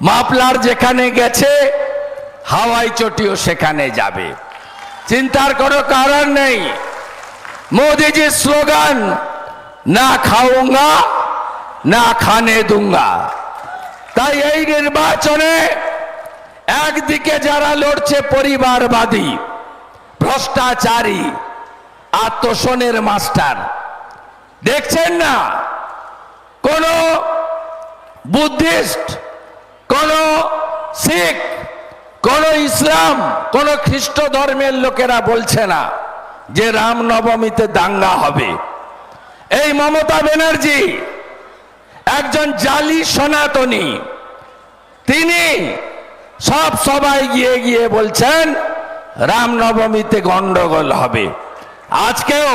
মাপলার যেখানে গেছে, হাওয়াই চটিও সেখানে যাবে। চিন্তার কোনো কারণ নেই। মোদিজির স্লোগান, না খাউঙ্গা না খানে দুঙ্গা। তাই এই নির্বাচনে একদিকে যারা লড়ছে পরিবারবাদী, ভ্রষ্টাচারী তোষণের মাস্টার, দেখছেন না? কোন বুদ্ধিস্ট কোন শিখ, কোন ইসলাম, কোন খ্রিস্ট ধর্মের লোকেরা বলছে না যে রামনবমীতে দাঙ্গা হবে। এই মমতা ব্যানার্জি, একজন জালি সনাতনী, তিনি সব সবাই গিয়ে গিয়ে বলছেন, রামনবমীতে গন্ডগোল হবে। আজকেও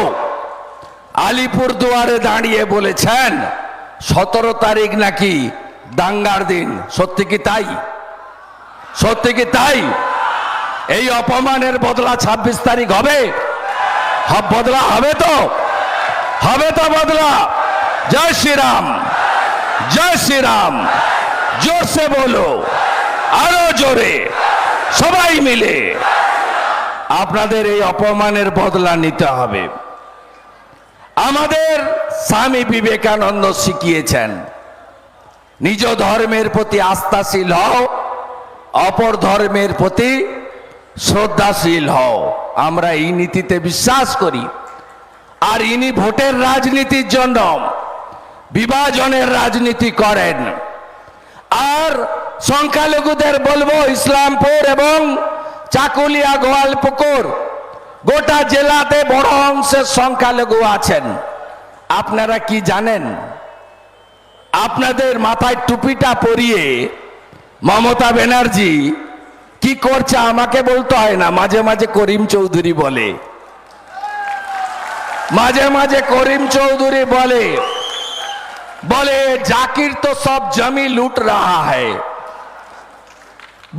আলিপুর দুয়ারে দাঁড়িয়ে বলেছেন, সতেরো তারিখ নাকি দাঙ্গার দিন। সত্যি কি তাই? সত্যি কি তাই? এই অপমানের বদলা ২৬ তারিখ হবে বদলা, হবে তো? হবে তো বদলা। জয় শ্রীরাম। জয় শ্রীরাম। জোরসে বলো। আরও জোরে। সবাই মিলে। আপনাদের এই অপমানের বদলা নিতে হবে। আমাদের স্বামী বিবেকানন্দ শিখিয়েছেন নিজ ধর্মের প্রতি আস্থাশীল হও, অপর ধর্মের প্রতি শ্রদ্ধাশীল হও। আমরা এই নীতিতে বিশ্বাস করি। আর ইনি ভোটের রাজনীতির জন্য বিভাজনের রাজনীতি করেন। আর সংখ্যালঘুদের বলব, ইসলামপুর এবং চাকুলিয়া গোয়ালপুকুর, গোটা জেলাতে বড় অংশের সংখ্যালঘু আছেন। আপনারা কি জানেন? আপনাদের মাথায় টুপিটা পরিয়ে মমতা ব্যানার্জি কি করছে আমাকে বলতে হয় না, মাঝে মাঝে করিম চৌধুরী বলে। মাঝে মাঝে করিম চৌধুরী বলে বলে, জাকির তো সব জমি লুট রাহা হ্যায়।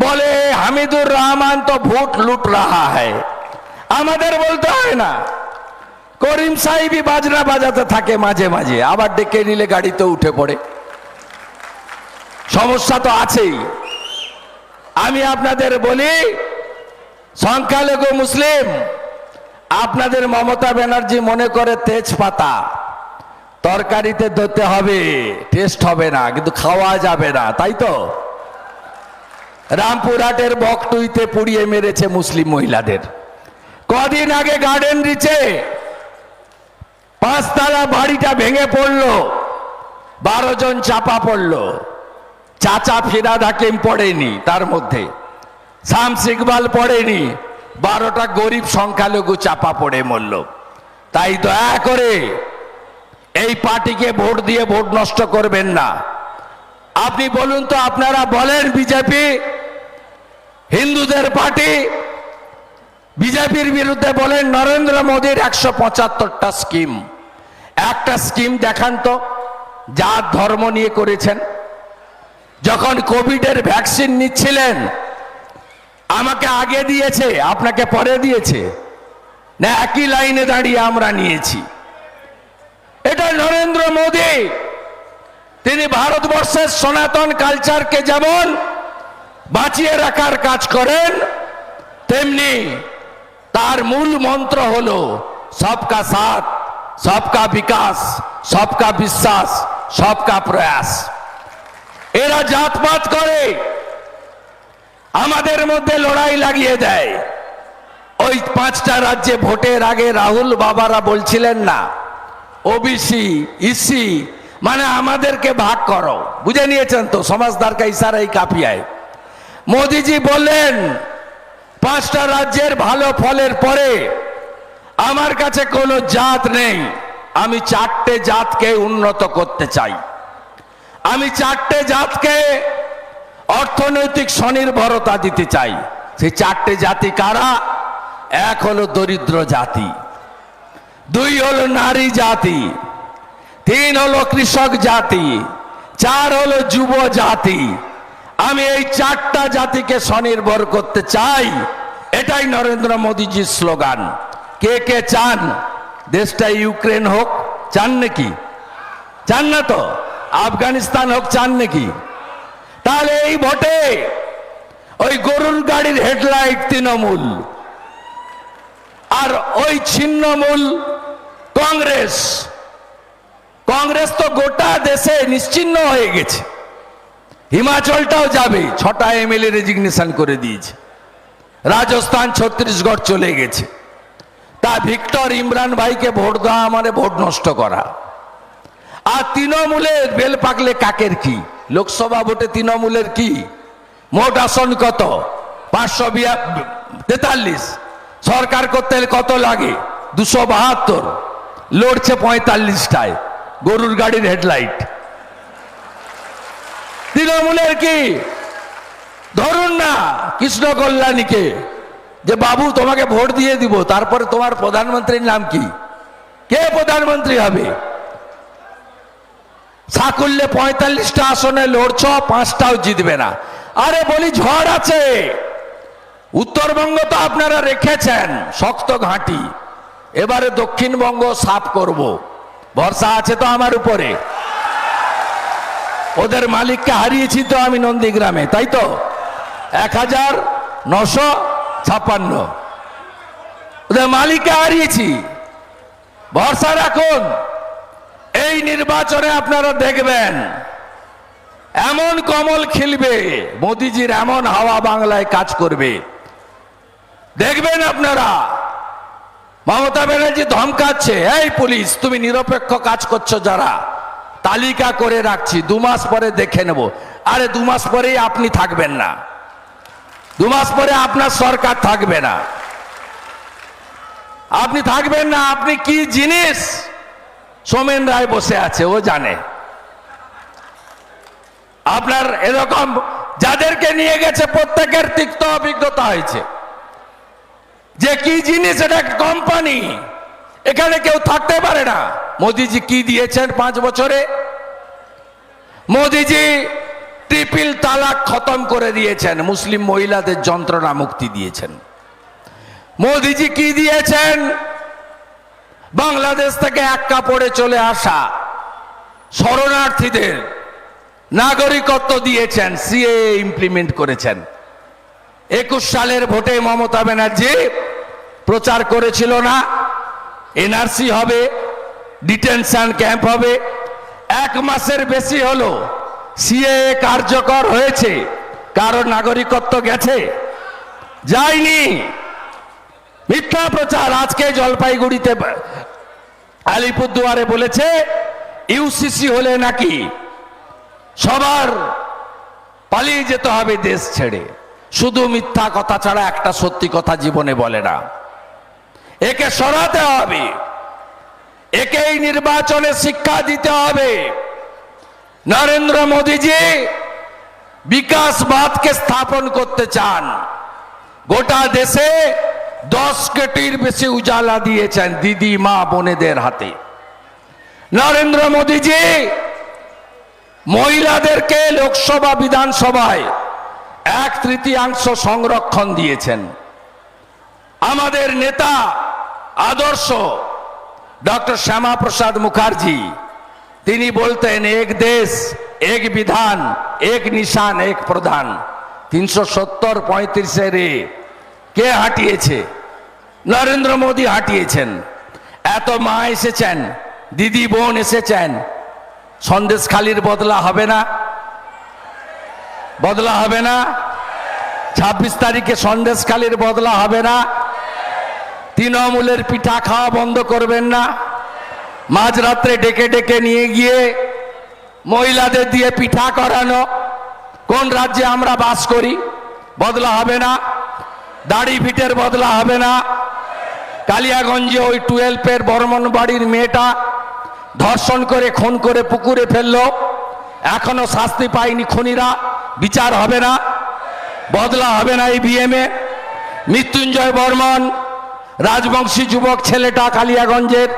বলে, হামিদুর রহমান তো ভোট লুট রাহা হ্যায়। আমাদের বলতে হয় না, করিম সাহেবই বাজনা বাজাতে থাকে মাঝে মাঝে, আবার ডেকে নিলে গাড়িতে উঠে পড়ে। সমস্যা তো আছেই। আমি আপনাদের বলি, সংখ্যালঘু মুসলিম, আপনাদের মমতা ব্যানার্জি মনে করে তেজপাতা, তরকারিতে ধরতে হবে টেস্ট হবে না, কিন্তু খাওয়া যাবে না, তাই তো? রামপুরহাটের বকটুইতে পুড়িয়ে মেরেছে মুসলিম মহিলাদের। কদিন আগে গার্ডেন রিচে পাঁচতলা বাড়িটা ভেঙে পড়ল, বারো জন চাপা পড়ল। চাচা ফিরাদ হাকিম পড়েনি তার মধ্যে। শামস ইকবাল পড়েনি, বারোটা গরিব সংখ্যালঘু চাপা পড়ে মরল। তাই দয়া করে এই পার্টিকে ভোট দিয়ে ভোট নষ্ট করবেন না। আপনি বলুন তো আপনারা বলেন বিজেপি, হিন্দুদের পার্টি, বিজেপির বিরুদ্ধে বলেন নরেন্দ্র মোদীর একশো পঁচাত্তরটা স্কিম। একটা স্কিম দেখান তো জাত ধর্ম নিয়ে করেছেন। যখন কোভিডের ভ্যাকসিন নিচ্ছিলেন, আমাকে আগে দিয়েছে, আপনাকে পরে দিয়েছে। না, একই লাইনে দাঁড়িয়ে আমরা নিয়েছি। এটা নরেন্দ্র মোদী। তিনি ভারতবর্ষের সনাতন কালচারকে যেমন বাঁচিয়ে রাখার কাজ করেন, তেমনি তার মূল মন্ত্র হল, সবকা সাথ, সবকা বিকাশ, সবকা বিশ্বাস, সবকা প্রয়াস। এরা জাতপাত করে, আমাদের মধ্যে লড়াই লাগিয়ে দেয়। ওই পাঁচটা রাজ্যে ভোটের আগে রাহুল বাবারা বলছিলেন না ওবিসি ইসি মানে আমাদেরকে ভাগ করো। বুঝে নিয়েছেন তো সমাজদারকে ইশারাই কাপিয়ায়। মোদিজি বললেন, পাঁচটা রাজ্যের ভালো ফলের পরে আমার কাছে কোনো জাত নেই, আমি চারটে জাতকে উন্নত করতে চাই। আমি চারটে জাতকে অর্থনৈতিক স্বনির্ভরতা দিতে চাই। সেই চারটে জাতি কারা? এক হলো দরিদ্র জাতি, দুই হলো নারী জাতি, তিন হলো কৃষক জাতি, চার হলো যুব জাতি। আমি এই চারটা জাতিকে স্বনির্ভর করতে চাই। এটাই নরেন্দ্র মোদীজির স্লোগান। কে কে চান? দেশটা ইউক্রেন হোক। চান নাকি? চান না তো? আফগানিস্তান হোক, চান নাকি? তাহলে এই ভোটে ওই গরুর গাড়ির হেডলাইট তৃণমূল আর ওই ছিন্নমূল কংগ্রেস। কংগ্রেস তো গোটা দেশে নিশ্চিন্ন হয়ে গেছে। হিমাচলটাও যাবে, ছটা এমএলএ রেজিগনেশন করে দিয়েছে। রাজস্থান, ছত্তিশগড় চলে গেছে। তা ভিক্টর ইমরান ভাইকে ভোট দেওয়া মানে ভোট নষ্ট করা। আর তৃণমূলের বেল পাকলে কাকের কি? লোকসভা ভোটে তৃণমূলের কি? মোট আসন কত? পাঁচশো তেতাল্লিশ। সরকার করতে কত লাগে? দুশো বাহাত্তর। লড়ছে পঁয়তাল্লিশটায়। গরুর গাড়ির হেডলাইট। তৃণমূলের কি? ধরুন না, কৃষ্ণ কল্যাণীকে, যে বাবু তোমাকে ভোট দিয়ে দিব, তারপরে তোমার প্রধানমন্ত্রীর নাম কি? কে প্রধানমন্ত্রী হবে? সাকুল্যে পঁয়তাল্লিশটা আসনে লড়ছ, পাঁচটাও জিতবে না। আরে বলি, ঝড় আছে। উত্তরবঙ্গ তো আপনারা রেখেছেন, শক্ত ঘাঁটি। এবারে দক্ষিণবঙ্গ সাফ করব। ভরসা আছে তো আমার উপরে। ওদের মালিককে হারিয়েছি তো আমি নন্দীগ্রামে, তাই তো? এক হাজার নশো ছাপ্পান্ন। ওদের মালিককে হারিয়েছি। ভরসা রাখুন। এই নির্বাচনে আপনারা দেখবেন, এমন কমল খেলবে, মোদিজির এমন হাওয়া বাংলায় কাজ করবে। দেখবেন আপনারা, মমতা ব্যানার্জি ধমকাচ্ছে, এই পুলিশ, তুমি নিরপেক্ষ কাজ করছ যারা, তালিকা করে রাখছি, দু মাস পরে দেখে নেব। আরে দু মাস পরেই আপনি থাকবেন না। দু মাস পরে আপনার সরকার থাকবে না। আপনি থাকবেন না, আপনি কি জিনিস সোমেন রায় বসে আছে, ও জানে। আপনার এরকম যাদেরকে নিয়ে গেছে প্রত্যেকের তিক্ত অভিজ্ঞতা হয়েছে। যে কি জিনিস, এটা কোম্পানি এখানে কেউ থাকতে পারে না। মোদিজি কি দিয়েছেন পাঁচ বছরে? মোদিজি ট্রিপল তালাক খতম করে দিয়েছেন, মুসলিম মহিলাদের যন্ত্রণা মুক্তি দিয়েছেন। মোদিজি কি দিয়েছেন? বাংলাদেশ থেকে এক কাপড়ে চলে আসা শরণার্থীদের নাগরিকত্ব দিয়েছেন সিএ ইমপ্লিমেন্ট করেছেন। একুশ সালের ভোটে মমতা ব্যানার্জি প্রচার করেছিল না, এনআরসি হবে, ডিটেনশন ক্যাম্প হবে, এক মাসের বেশি হলো সিএ কার্যকর হয়েছে, কারও নাগরিকত্ব গেছে, যায়নি। মিথ্যা প্রচার আজকে জলপাইগুড়িতে আলিপুরদুয়ারে বলেছে ইউসিসি হলে নাকি সবার পালিয়ে যেতে হবে দেশ ছেড়ে। শুধু মিথ্যা কথা ছাড়া একটা সত্যি কথা জীবনে বলে না। একে সরাতে হবে, একেই নির্বাচনে শিক্ষা দিতে হবে। নরেন্দ্র মোদীজি বিকাশবাদকে স্থাপন করতে চান। গোটা দেশে দশ কোটির বেশি উজালা দিয়েছেন দিদি, মা, বোনেদের হাতে। নরেন্দ্র মোদীজি, মহিলাদেরকে লোকসভা, বিধানসভায় এক তৃতীয়াংশ সংরক্ষণ দিয়েছেন। আমাদের নেতা, আদর্শ, ডক্টর শ্যামা প্রসাদ মুখার্জি, তিনি বলতেন, এক দেশ, এক বিধান, এক নিশান, এক প্রধান। তিনশো সত্তর পঁয়ত্রিশে রে কে হাঁটিয়েছে? নরেন্দ্র মোদী হাঁটিয়েছেন। এত মা এসেছেন, দিদি বোন এসেছেন। সন্দেশখালির বদলা হবে না? বদলা হবে না? ছাব্বিশ তারিখে সন্দেশখালির বদলা হবে না? তৃণমূলের পিঠা খাওয়া বন্ধ করবেন না? মাঝরাত্রে ডেকে ডেকে নিয়ে গিয়ে মহিলাদের দিয়ে পিঠা করানো। কোন রাজ্যে আমরা বাস করি? বদলা হবে না? দাড়ি ভিটের বদলা হবে না। কালিয়াগঞ্জে ওই টুয়েলভের বর্মন বাড়ির মেয়েটা ধর্ষণ করে, খুন করে পুকুরে ফেলল। এখনও শাস্তি পায়নি খুনিরা। বিচার হবে না। বদলা হবে না এই বিএমএ। মৃত্যুঞ্জয় বর্মন, রাজবংশী যুবক ছেলেটা কালিয়াগঞ্জের,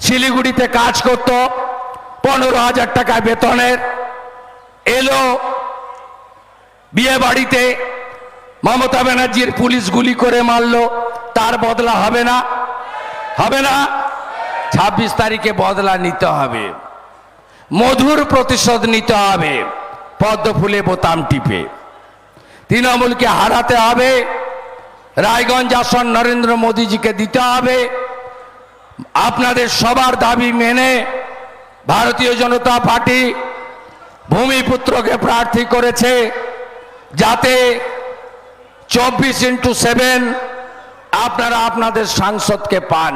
শিলিগুড়িতে কাজ করত, পনেরো হাজার টাকা বেতনের। এলো বিয়ে বাড়িতে মমতা ব্যানার্জির পুলিশ গুলি করে মারল। তার বদলা হবে না? হবে না? ছাব্বিশ তারিখে বদলা নিতে হবে। মধুর প্রতিশোধ নিতে হবে। পদ্ম ফুলে বোতাম টিপে। তৃণমূলকে হারাতে হবে। রায়গঞ্জ আসন নরেন্দ্র মোদীজিকে দিতে হবে। আপনাদের সবার দাবি মেনে ভারতীয় জনতা পার্টি ভূমিপুত্রকে প্রার্থী করেছে যাতে চব্বিশ ইন্টু সেভেন আপনারা আপনাদের সাংসদকে পান।